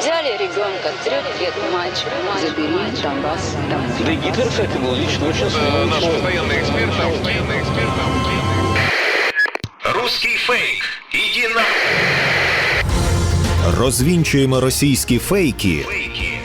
Взяли ребенка, трех лет мальчик, забери Донбасс домой. Да и Гитлер, кстати, был лично очень Э, смелый Наш человек. постоянный эксперт, наш постоянный эксперт. Русский фейк. Иди на Розвінчуємо російські фейки,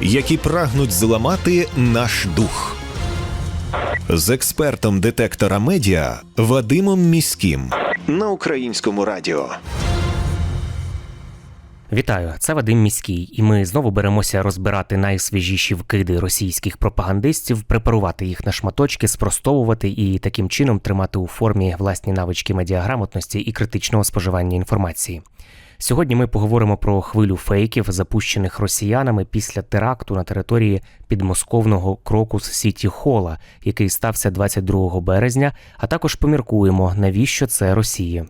які прагнуть зламати наш дух. З експертом детектора медіа Вадимом Міським на українському радіо. Вітаю, це Вадим Міський, і ми знову беремося розбирати найсвіжіші вкиди російських пропагандистів, препарувати їх на шматочки, спростовувати і таким чином тримати у формі власні навички медіаграмотності і критичного споживання інформації. Сьогодні ми поговоримо про хвилю фейків, запущених росіянами після теракту на території підмосковного Крокус Сіті Хола, який стався 22 березня, а також поміркуємо, навіщо це Росії.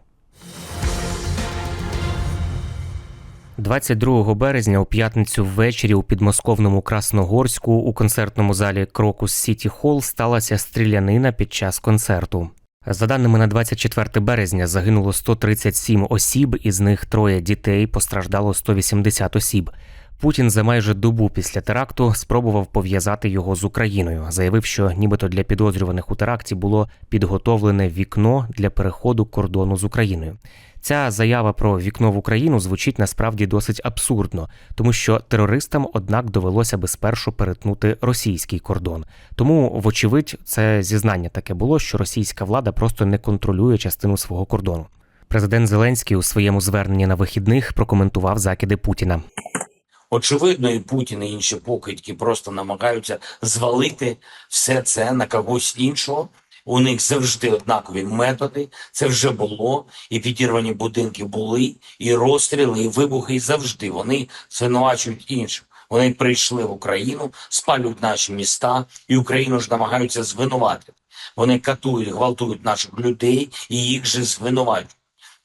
22 березня у п'ятницю ввечері у підмосковному Красногорську у концертному залі Крокус Сіті Холл сталася стрілянина під час концерту. За даними на 24 березня загинуло 137 осіб, із них троє дітей, постраждало 180 осіб. Путін за майже добу після теракту спробував пов'язати його з Україною, заявив, що нібито для підозрюваних у теракті було підготовлене вікно для переходу кордону з Україною. Ця заява про вікно в Україну звучить насправді досить абсурдно, тому що терористам, однак, довелося би спершу перетнути російський кордон. Тому, вочевидь, це зізнання таке було, що російська влада просто не контролює частину свого кордону. Президент Зеленський у своєму зверненні на вихідних прокоментував закиди Путіна. Очевидно, і Путін і інші покидьки просто намагаються звалити все це на когось іншого. У них завжди однакові методи. Це вже було, і підірвані будинки були, і розстріли, і вибухи. І завжди вони звинувачують інших. Вони прийшли в Україну, спалюють наші міста, і Україну ж намагаються звинуватити. Вони катують, гвалтують наших людей і їх же звинувачують.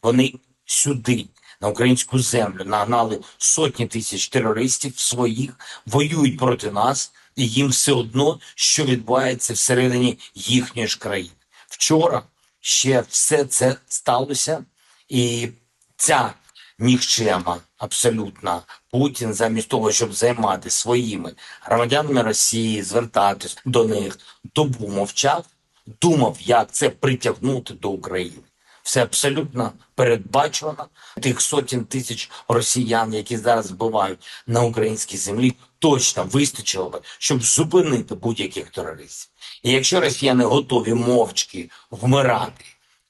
Вони сюди, на українську землю, нагнали сотні тисяч терористів своїх, воюють проти нас, і їм все одно, що відбувається всередині їхньої ж країни. Вчора ще все це сталося, і ця нікчема абсолютно Путін, замість того, щоб займати своїми громадянами Росії, звертатись до них, добу мовчав, думав, як це притягнути до України. Все абсолютно передбачено. Тих сотень тисяч росіян, які зараз вбивають на українській землі, точно вистачило би, щоб зупинити будь-яких терористів. І якщо росіяни готові мовчки вмирати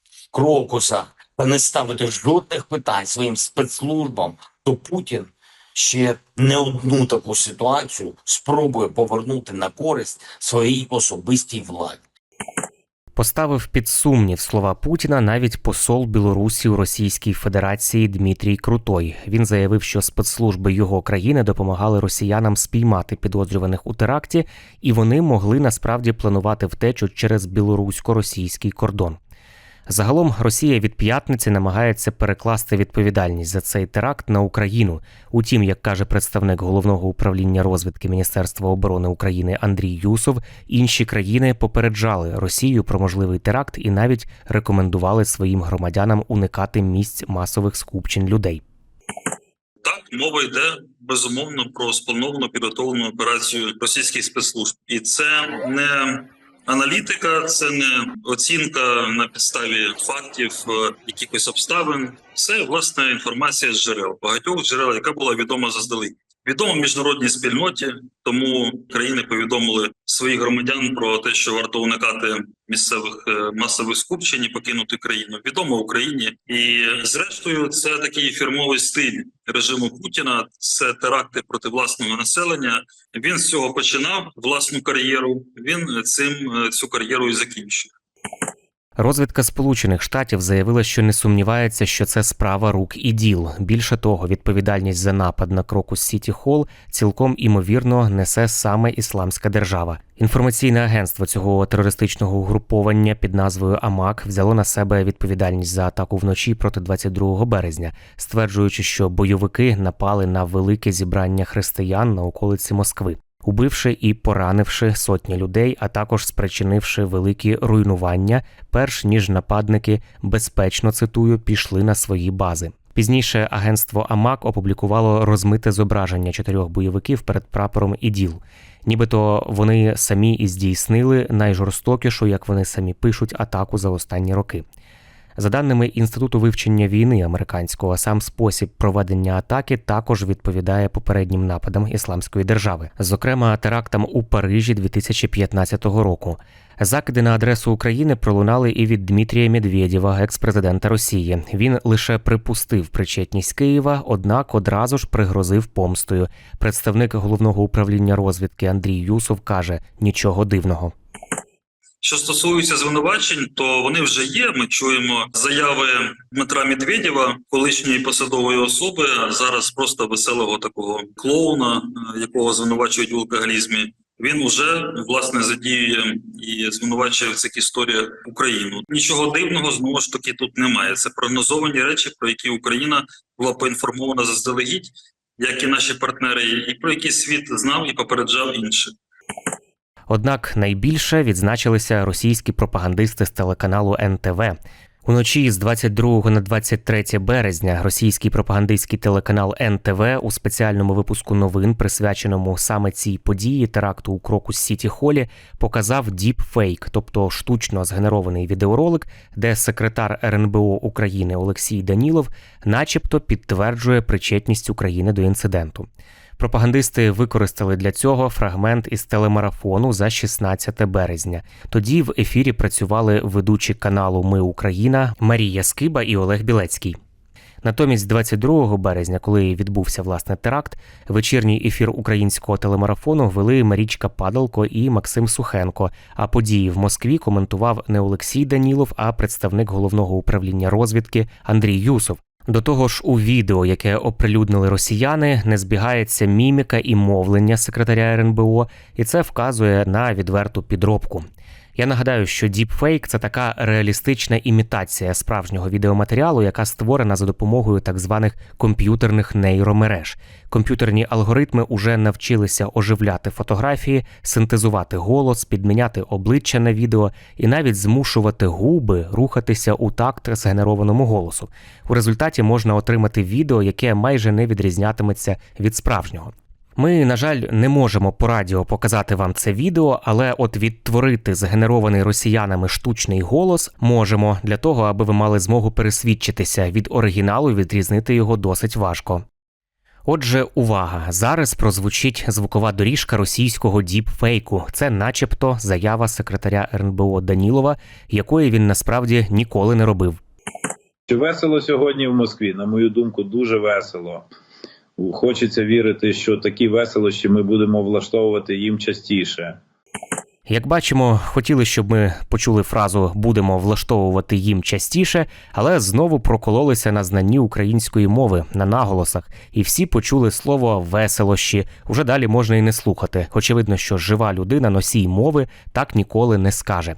в крокусах та не ставити жодних питань своїм спецслужбам, то Путін ще не одну таку ситуацію спробує повернути на користь своїй особистій владі. Поставив під сумнів слова Путіна навіть посол Білорусі у Російській Федерації Дмитрій Крутой. Він заявив, що спецслужби його країни допомагали росіянам спіймати підозрюваних у теракті, і вони могли насправді планувати втечу через білорусько-російський кордон. Загалом Росія від п'ятниці намагається перекласти відповідальність за цей теракт на Україну. Утім, як каже представник головного управління розвідки Міністерства оборони України Андрій Юсов, інші країни попереджали Росію про можливий теракт і навіть рекомендували своїм громадянам уникати місць масових скупчень людей. Так, мова йде безумовно про сплановану підготовлену операцію російських спецслужб, і це не аналітика, це не оцінка на підставі фактів, е, якихось обставин. Це власне інформація з джерел, багатьох джерел, яка була відома заздалегідь. Відомо міжнародній спільноті, тому країни повідомили своїх громадян про те, що варто уникати місцевих е, масових скупчень і покинути країну. Відомо Україні, і зрештою, це такий фірмовий стиль режиму Путіна. Це теракти проти власного населення. Він з цього починав власну кар'єру. Він цим е, цю кар'єру і закінчує. Розвідка Сполучених Штатів заявила, що не сумнівається, що це справа рук і діл. Більше того, відповідальність за напад на Крокус Сіті Холл цілком імовірно несе саме Ісламська держава. Інформаційне агентство цього терористичного угруповання під назвою Амак взяло на себе відповідальність за атаку вночі проти 22 березня, стверджуючи, що бойовики напали на велике зібрання християн на околиці Москви. Убивши і поранивши сотні людей, а також спричинивши великі руйнування, перш ніж нападники безпечно цитую пішли на свої бази. Пізніше агентство Амак опублікувало розмите зображення чотирьох бойовиків перед прапором іділ. Нібито вони самі і здійснили найжорстокішу, як вони самі пишуть, атаку за останні роки. За даними Інституту вивчення війни американського, сам спосіб проведення атаки також відповідає попереднім нападам ісламської держави, зокрема терактам у Парижі 2015 року. Закиди на адресу України пролунали і від Дмитрія Медведєва, екс-президента Росії. Він лише припустив причетність Києва, однак одразу ж пригрозив помстою. Представник головного управління розвідки Андрій Юсов каже: нічого дивного. Що стосується звинувачень, то вони вже є. Ми чуємо заяви Дмитра Медведєва, колишньої посадової особи, зараз просто веселого такого клоуна, е, якого звинувачують у алкоголізмі. Він уже власне задіює і звинувачує в цих історіях Україну. Нічого дивного знову ж таки тут немає. Це прогнозовані речі, про які Україна була поінформована заздалегідь, як і наші партнери, і про які світ знав і попереджав інших. Однак найбільше відзначилися російські пропагандисти з телеканалу НТВ. Уночі з 22 на 23 березня російський пропагандистський телеканал НТВ у спеціальному випуску новин, присвяченому саме цій події теракту у Крокус Сіті Холі, показав діпфейк, тобто штучно згенерований відеоролик, де секретар РНБО України Олексій Данілов, начебто, підтверджує причетність України до інциденту. Пропагандисти використали для цього фрагмент із телемарафону за 16 березня. Тоді в ефірі працювали ведучі каналу Ми Україна Марія Скиба і Олег Білецький. Натомість, 22 березня, коли відбувся власне теракт, вечірній ефір українського телемарафону вели Марічка Падалко і Максим Сухенко. А події в Москві коментував не Олексій Данілов, а представник головного управління розвідки Андрій Юсов. До того ж, у відео, яке оприлюднили росіяни, не збігається міміка і мовлення секретаря РНБО, і це вказує на відверту підробку. Я нагадаю, що діпфейк це така реалістична імітація справжнього відеоматеріалу, яка створена за допомогою так званих комп'ютерних нейромереж. Комп'ютерні алгоритми уже навчилися оживляти фотографії, синтезувати голос, підміняти обличчя на відео і навіть змушувати губи рухатися у такт згенерованому голосу. У результаті можна отримати відео, яке майже не відрізнятиметься від справжнього. Ми, на жаль, не можемо по радіо показати вам це відео, але от відтворити згенерований росіянами штучний голос можемо для того, аби ви мали змогу пересвідчитися від оригіналу, відрізнити його досить важко. Отже, увага! Зараз прозвучить звукова доріжка російського діпфейку. Це, начебто, заява секретаря РНБО Данілова, якої він насправді ніколи не робив. Чи весело сьогодні в Москві? На мою думку, дуже весело. Хочеться вірити, що такі веселощі ми будемо влаштовувати їм частіше. Як бачимо, хотіли, щоб ми почули фразу будемо влаштовувати їм частіше, але знову прокололися на знанні української мови на наголосах, і всі почули слово веселощі. Уже далі можна і не слухати. Очевидно, що жива людина носій мови так ніколи не скаже.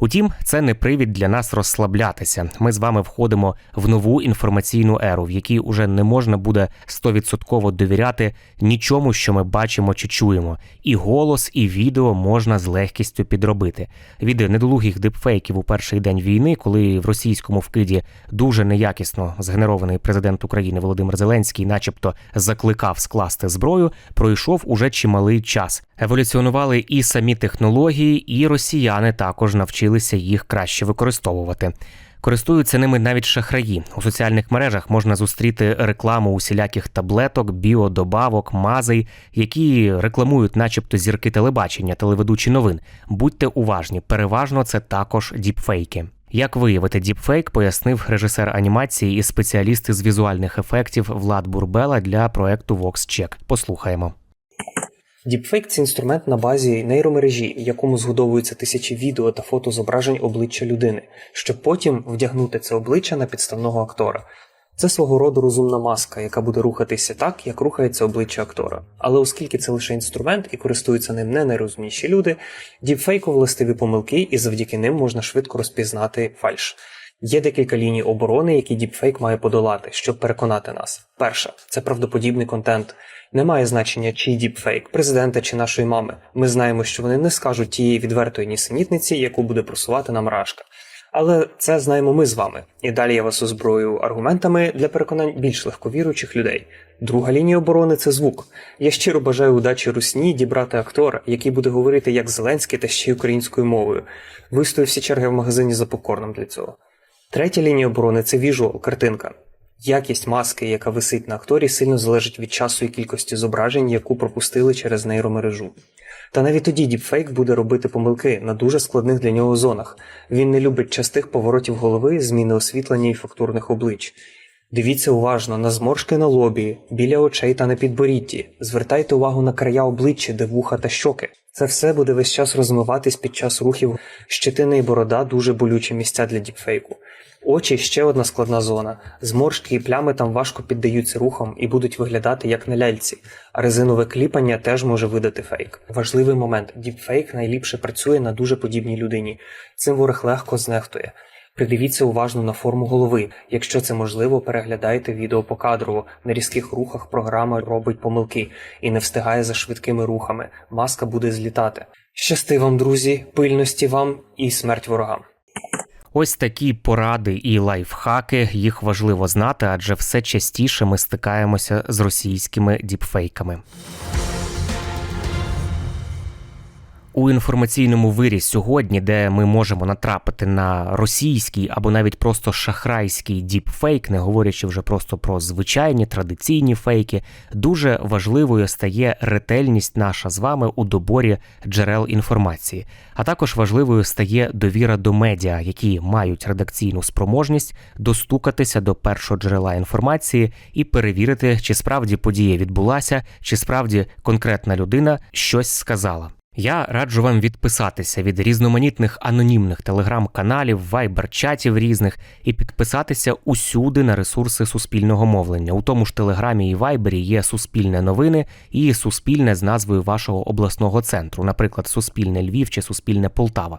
Утім, це не привід для нас розслаблятися. Ми з вами входимо в нову інформаційну еру, в якій уже не можна буде стовідсотково довіряти нічому, що ми бачимо чи чуємо. І голос, і відео можна з легкістю підробити. Від недолугих дипфейків у перший день війни, коли в російському вкиді дуже неякісно згенерований президент України Володимир Зеленський, начебто, закликав скласти зброю, пройшов уже чималий час. Еволюціонували і самі технології, і росіяни також навчилися їх краще використовувати. Користуються ними навіть шахраї. У соціальних мережах можна зустріти рекламу усіляких таблеток, біодобавок, мазей, які рекламують, начебто, зірки телебачення, телеведучі новин. Будьте уважні, переважно це також діпфейки. Як виявити діпфейк, пояснив режисер анімації і спеціаліст із візуальних ефектів Влад Бурбела для проекту VoxCheck. Послухаємо. Діпфейк це інструмент на базі нейромережі, в якому згодовуються тисячі відео та фото зображень обличчя людини, щоб потім вдягнути це обличчя на підставного актора. Це свого роду розумна маска, яка буде рухатися так, як рухається обличчя актора. Але оскільки це лише інструмент і користуються ним не найрозумніші люди, діпфейку властиві помилки, і завдяки ним можна швидко розпізнати фальш. Є декілька ліній оборони, які діпфейк має подолати, щоб переконати нас. Перша це правдоподібний контент. Немає значення, чий діпфейк, президента чи нашої мами. Ми знаємо, що вони не скажуть тієї відвертої нісенітниці, яку буде просувати нам рашка. Але це знаємо ми з вами. І далі я вас озброю аргументами для переконань більш легковіруючих людей. Друга лінія оборони це звук. Я щиро бажаю удачі русні дібрати актора, який буде говорити як Зеленський та ще й українською мовою. Вистою всі черги в магазині за попкорном для цього. Третя лінія оборони це віжуал, картинка. Якість маски, яка висить на акторі, сильно залежить від часу і кількості зображень, яку пропустили через нейромережу. Та навіть тоді діпфейк буде робити помилки на дуже складних для нього зонах. Він не любить частих поворотів голови, зміни освітлення і фактурних облич. Дивіться уважно на зморшки на лобі, біля очей та на підборідді. Звертайте увагу на края обличчя, де вуха та щоки. Це все буде весь час розмиватись під час рухів. Щетина і борода дуже болючі місця для діпфейку. Очі ще одна складна зона. Зморшки і плями там важко піддаються рухам і будуть виглядати як на ляльці, а резинове кліпання теж може видати фейк. Важливий момент: діпфейк найліпше працює на дуже подібній людині. Цим ворог легко знехтує. Придивіться уважно на форму голови. Якщо це можливо, переглядайте відео покадрово. На різких рухах програма робить помилки і не встигає за швидкими рухами. Маска буде злітати. Щасти вам, друзі, пильності вам і смерть ворогам. Ось такі поради і лайфхаки, їх важливо знати, адже все частіше ми стикаємося з російськими діпфейками. У інформаційному вирі сьогодні, де ми можемо натрапити на російський або навіть просто шахрайський діпфейк, не говорячи вже просто про звичайні традиційні фейки, дуже важливою стає ретельність наша з вами у доборі джерел інформації. А також важливою стає довіра до медіа, які мають редакційну спроможність достукатися до першого джерела інформації і перевірити, чи справді подія відбулася, чи справді конкретна людина щось сказала. Я раджу вам відписатися від різноманітних анонімних телеграм-каналів, вайбер-чатів різних і підписатися усюди на ресурси суспільного мовлення. У тому ж телеграмі і вайбері є суспільне новини і суспільне з назвою вашого обласного центру, наприклад, Суспільне Львів чи Суспільне Полтава.